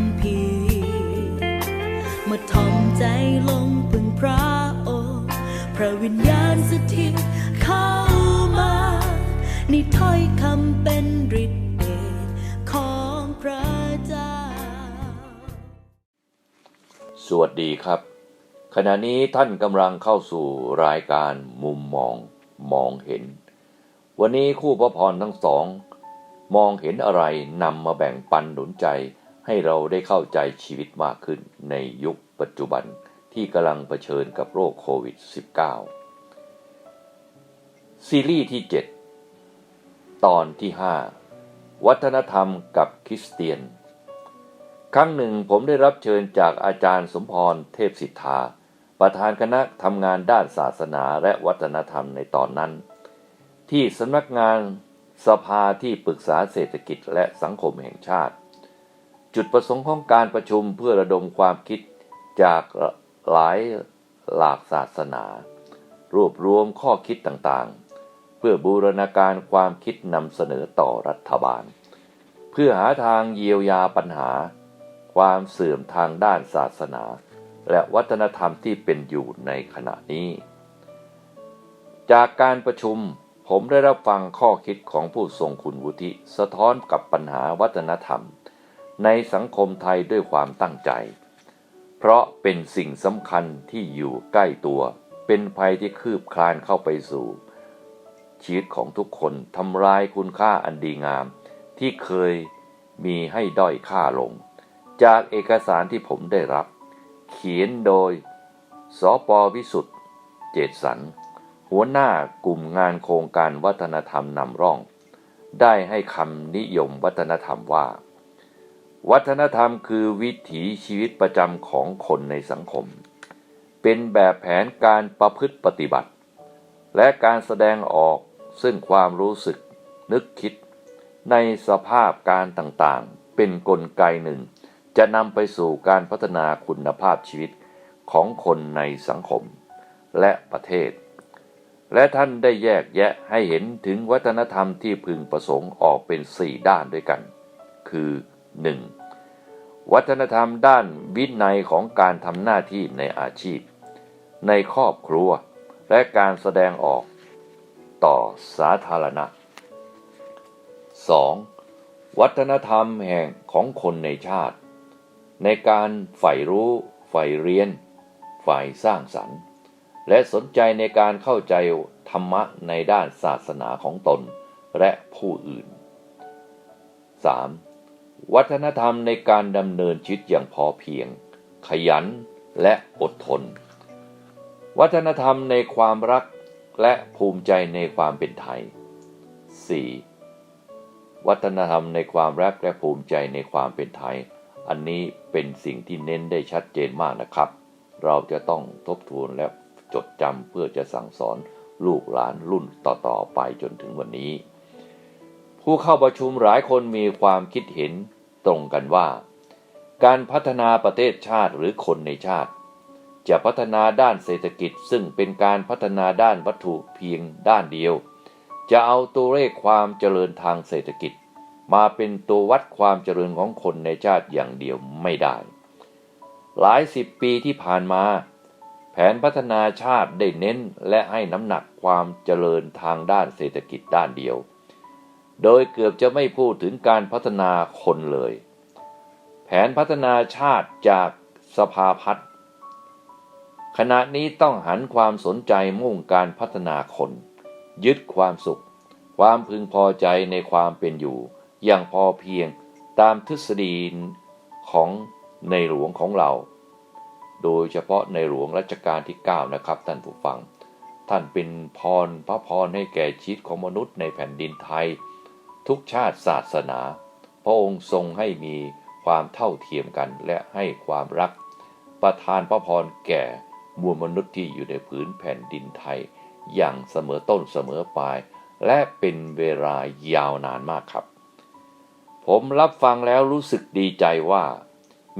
ำพีมื่ทอมใจลงพึงพระอพระวิญญาณสถิตเข้ามาในถ้อยคำเป็นฤทธิ์เดชของพระเจ้า สวัสดีครับ ขณะนี้ท่านกำลังเข้าสู่รายการมุมมองมองเห็น วันนี้คู่พระพรทั้งสอง มองเห็นอะไรนำมาแบ่งปันหนุนใจ ให้เราได้เข้าใจชีวิตมากขึ้นในยุคปัจจุบันที่กำลังเผชิญกับโรคโควิด -19 ซีรีส์ที่ 7 ตอนที่ 5 วัฒนธรรมกับคริสเตียน ครั้งหนึ่งผมได้รับเชิญจากอาจารย์สมพรเทพสิทธา ประธานคณะทำงานด้านศาสนาและวัฒนธรรมในตอนนั้น ที่สำนักงานสภาที่ปรึกษาเศรษฐกิจและสังคมแห่งชาติ จุดประสงค์ของการประชุมเพื่อระดมความคิดจากหลายหลากศาสนา รวบรวมข้อคิดต่างๆ เพื่อบูรณาการความคิดนำเสนอต่อรัฐบาล เพื่อหาทางเยียวยาปัญหา ความเสื่อมทางด้านศาสนา และวัฒนธรรมที่เป็นอยู่ในขณะนี้ จากการประชุมผมได้รับฟังข้อคิดของผู้ทรงคุณวุฒิสะท้อนกับปัญหาวัฒนธรรม ในสังคมไทยด้วยความตั้งใจ เพราะเป็นสิ่งสำคัญที่อยู่ใกล้ตัว เป็นภัยที่คืบคลานเข้าไปสู่ ชีวิตของทุกคนทำลายคุณค่าอันดีงาม ที่เคยมีให้ด้อยค่าลง จากเอกสารที่ผมได้รับ เขียนโดย สปวิสุทธ์เจตสัน หัวหน้ากลุ่มงานโครงการวัฒนธรรมนำร่อง ได้ให้คำนิยมวัฒนธรรมว่า วัฒนธรรมคือวิถีชีวิตประจำของคนในสังคม เป็นแบบแผนการประพฤติปฏิบัติ และการแสดงออกซึ่งความรู้สึก นึกคิด ในสภาพการต่างๆ เป็นนกลไกหนึ่ง จะนำไปสู่การพัฒนาคุณภาพชีวิตของคนในสังคมและประเทศ และท่านได้แยกแยะให้เห็นถึงวัฒนธรรมที่พึงประสงค์ออกเป็น4ด้านด้วยกัน คือ 1. วัฒนธรรมด้านวินัยของการทำหน้าที่ในอาชีพ ในครอบครัว และการแสดงออกต่อสาธารณะ 2. วัฒนธรรมแห่งของคนในชาติ ในการใฝ่รู้ ใฝ่เรียนใฝ่สร้างสรรค์ และสนใจในการเข้าใจธรรมะในด้านศาสนาของตนและผู้อื่น 3. วัฒนธรรมในการดำเนินชีวิตอย่างพอเพียง ขยันและอดทน วัฒนธรรมในความรักและภูมิใจในความเป็นไทย 4. วัฒนธรรมในความรักและภูมิใจในความเป็นไทย อันนี้เป็นสิ่งที่เน้นได้ชัดเจนมากนะครับ เราจะต้องทบทวนและจดจำเพื่อจะสั่งสอนลูกหลานรุ่นต่อๆไปจนถึงวันนี้ ผู้เข้าประชุมหลายคนมีความคิดเห็น ตรงกันว่า การพัฒนาประเทศชาติหรือคนในชาติ จะพัฒนาด้านเศรษฐกิจซึ่งเป็นการพัฒนาด้านวัตถุเพียงด้านเดียว จะเอาตัวเลขความเจริญทางเศรษฐกิจ มาเป็นตัววัดความเจริญของคนในชาติอย่างเดียวไม่ได้ หลายสิบปีที่ผ่านมา แผนพัฒนาชาติได้เน้นและให้น้ำหนักความเจริญทางด้านเศรษฐกิจด้านเดียว โดยเกือบจะไม่พูดถึงการพัฒนาคนเลย แผนพัฒนาชาติจากสภาพัฒน์ขณะนี้ต้องหันความสนใจมุ่งการพัฒนาคน ยึดความสุข ความพึงพอใจในความเป็นอยู่ อย่างพอเพียงตามทฤษฎีของในหลวงของเรา โดยเฉพาะในหลวงรัชกาลที่ 9 นะครับท่านผู้ฟัง ท่านเป็นพรพระพรให้แก่ชีวิตของมนุษย์ในแผ่นดินไทย ทุกชาติศาสนา พระองค์ทรงให้มีความเท่าเทียมกันและให้ความรัก ประทานพระพรแก่มวลมนุษย์ที่อยู่ในผืนแผ่นดินไทย อย่างเสมอต้นเสมอปลาย และเป็นเวลายาวนานมากครับ ผมรับฟังแล้วรู้สึกดีใจว่า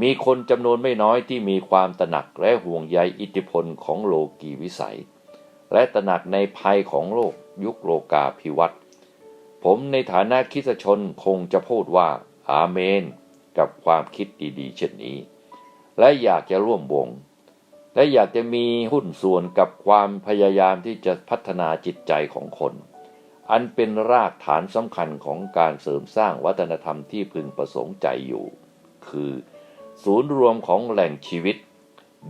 มีคนจำนวนไม่น้อยที่มีความตระหนักและห่วงใยอิทธิพลของโลกีวิสัย และตระหนักในภัยของโลกยุคโลกาภิวัตน์ ผมในฐานะคริสตชนคงจะพูดว่าอาเมน กับความคิดดีๆ เช่นนี้ และอยากจะร่วมวง และอยากจะมีหุ้นส่วนกับความพยายามที่จะพัฒนาจิตใจของคน อันเป็นรากฐานสำคัญของการเสริมสร้างวัฒนธรรมที่พึงประสงค์ใจอยู่ คือ ศูนย์รวมของแหล่งชีวิต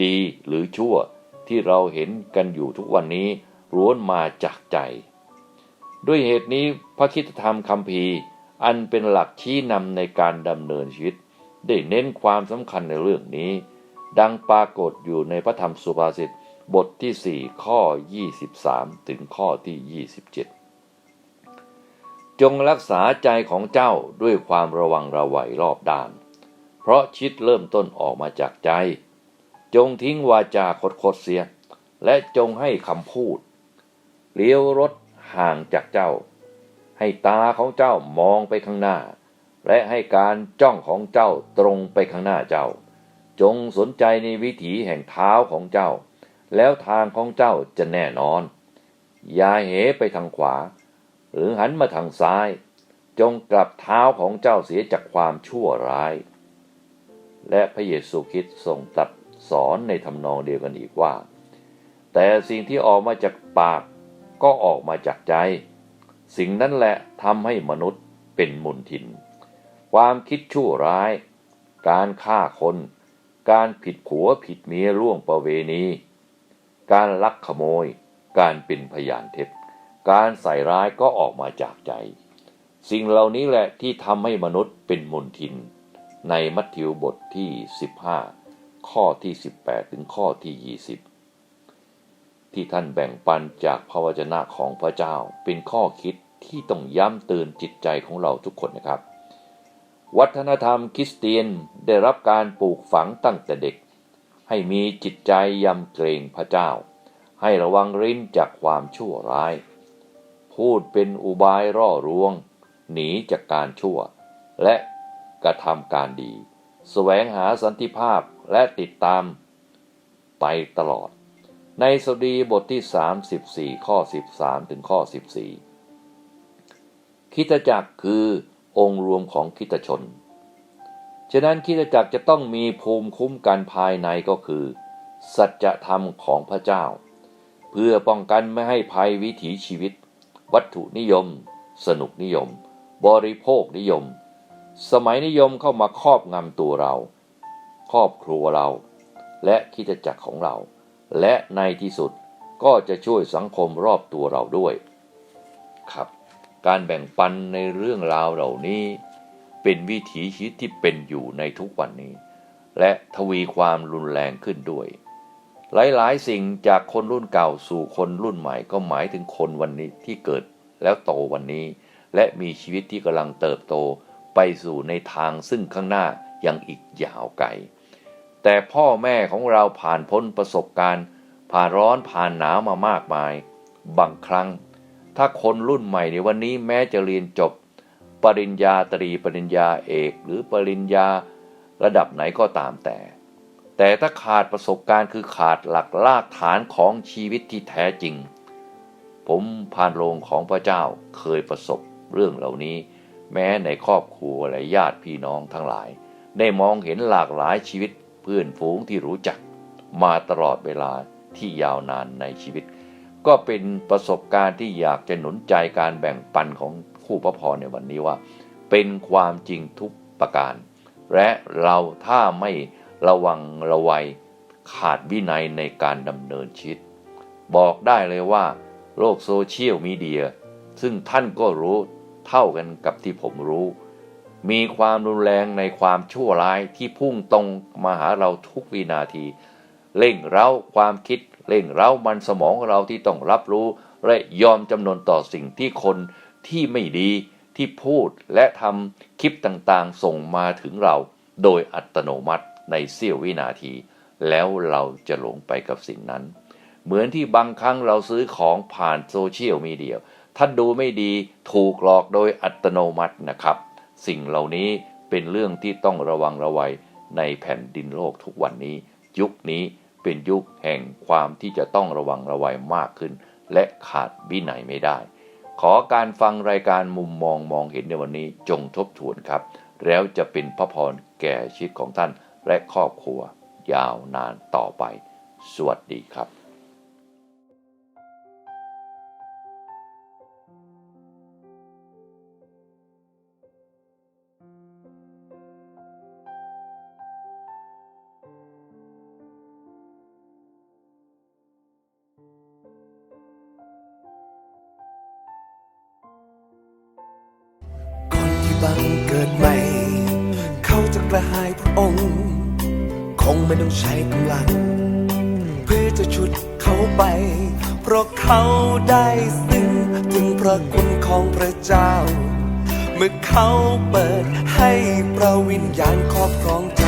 ดีหรือชั่วที่เราเห็นกันอยู่ทุกวันนี้ล้วนมาจากใจ ด้วยเหตุนี้พระคิตธรรมคำพีอันเป็นหลักชี้นำในการดำเนินชีวิต ได้เน้นความสำคัญในเรื่องนี้ ดังปรากฏอยู่ในพระธรรมสุภาษิตบทที่ 4 ข้อ 23 ถึงข้อที่ 27 จงรักษาใจของเจ้าด้วยความระวังระวัยรอบด้าน เพราะชิดเริ่มต้นออกมาจากใจ จงทิ้งวาจาคดๆเสีย และจงให้คำพูดเลี้ยวรถ ห่างจากเจ้า ให้ตาของเจ้ามองไปข้างหน้า และให้การจ้องของเจ้าตรงไปข้างหน้าเจ้า จงสนใจในวิถีแห่งเท้าของเจ้า แล้วทางของเจ้าจะแน่นอน อย่าเหไปทางขวา หรือหันมาทางซ้าย จงกลับเท้าของเจ้าเสียจากความชั่วร้าย และพระเยซูคริสต์ทรงตรัสสอนในทำนองเดียวกันอีกว่า แต่สิ่งที่ออกมาจากปาก ก็ออกมาจากใจ สิ่งนั้นแหละทำให้มนุษย์เป็นมุนทิน ความคิดชั่วร้าย การฆ่าคน การผิดผัวผิดเมียร่วงประเวณี การลักขโมย การเป็นพยานเท็จ การใส่ร้ายก็ออกมาจากใจ สิ่งเหล่านี้แหละที่ทำให้มนุษย์เป็นมนทิน ในมัทธิวบทที่ 15 ข้อที่ 18 ถึงข้อที่ 20 ที่ท่านแบ่งปันจากพระวจนะของพระเจ้า เป็นข้อคิดที่ต้องย้ำเตือนจิตใจของเราทุกคนนะครับ วัฒนธรรมคริสเตียนได้รับการปลูกฝังตั้งแต่เด็ก ให้มีจิตใจยำเกรงพระเจ้า ให้ระวังริ้นจากความชั่วร้าย พูดเป็นอุบายร่อรวง หนีจากการชั่ว และกระทำการดีแสวงหาสันติภาพและติดตามไปตลอด ในสดีบทที่ 34 ข้อ 13 ถึงข้อ 14คริดจักรคือองค์รวมของคริดชน ฉะนั้นคริดจักรจะต้องมีภูมิคุ้มกันภายในก็คือ สัจธรรมของพระเจ้า เพื่อป้องกันไม่ให้ภัยวิถีชีวิต วัตถุนิยม สนุกนิยม บริโภคนิยม สมัยนิยมเข้ามาครอบงำตัวเรา ครอบครัวเรา และคิดจักรของเรา และในที่สุดก็จะช่วยสังคมรอบตัวเราด้วยครับ การแบ่งปันในเรื่องราวเหล่านี้ เป็นวิถีชีวิตที่เป็นอยู่ในทุกวันนี้ และทวีความรุนแรงขึ้นด้วย หลายๆ สิ่งจากคนรุ่นเก่าสู่คนรุ่นใหม่ก็หมายถึงคนวันนี้ที่เกิดแล้วโตวันนี้ และมีชีวิตที่กำลังเติบโตไปสู่ในทางซึ่งข้างหน้ายังอีกยาวไกล แต่พ่อแม่ของเราผ่านพ้นประสบการณ์ ผ่านร้อนผ่านหนาวมามากมาย บางครั้ง ถ้าคนรุ่นใหม่ในวันนี้แม้จะเรียนจบ ปริญญาตรีปริญญาเอก หรือปริญญาระดับไหนก็ตามแต่ แต่ถ้าขาดประสบการณ์คือขาดหลักลากฐานของชีวิตที่แท้จริง ผมผ่านโรงของพระเจ้าเคยประสบเรื่องเหล่านี้ แม้ในครอบครัวและญาติพี่น้องทั้งหลาย ได้มองเห็นหลากหลายชีวิต เพื่อนฝูงที่รู้จักมาตลอดเวลาที่ยาวนานในชีวิต ก็เป็นประสบการณ์ที่อยากจะหนุนใจการแบ่งปันของคู่พระพรในวันนี้ว่า เป็นความจริงทุกประการ และเราถ้าไม่ระวังระวัยขาดวินัยในการดำเนินชีวิต บอกได้เลยว่าโลกโซเชียลมีเดีย ซึ่งท่านก็รู้เท่ากันกับที่ผมรู้ มีความรุนแรงในความชั่วร้ายที่พุ่งตรงมาหาเราทุกวินาที เร่งเร้าความคิด เร่งเร้ามันสมองของเราที่ต้องรับรู้และยอมจำนนต่อสิ่งที่คนที่ไม่ดีที่พูดและทำคลิปต่างๆ ส่งมาถึงเรา โดยอัตโนมัติในเสี้ยววินาที แล้วเราจะหลงไปกับสิ่งนั้น เหมือนที่บางครั้งเราซื้อของผ่านโซเชียลมีเดียท่านดูไม่ดีถูกหลอกโดยอัตโนมัตินะครับ สิ่งเหล่านี้เป็นเรื่องที่ต้องระวังระวัยในแผ่นดินโลกทุกวันนี้ ยุคนี้เป็นยุคแห่งความที่จะต้องระวังระวัยมากขึ้น และขาดวินัยไม่ได้ ขอการฟังรายการมุมมองมองเห็นในวันนี้จงทบทวนครับ แล้วจะเป็นพระพรแก่ชีวิตของท่านและครอบครัว ยาวนานต่อไป สวัสดีครับ บังเกิดใหม่ เขาจะกระหายพระองค์ คงไม่ต้องใช้กำลัง เพื่อจะชุดเขาไป เพราะเขาได้ซึ่งถึงพระคุณของพระเจ้า เมื่อเขาเปิดให้พระวิญญาณครอบครองใจ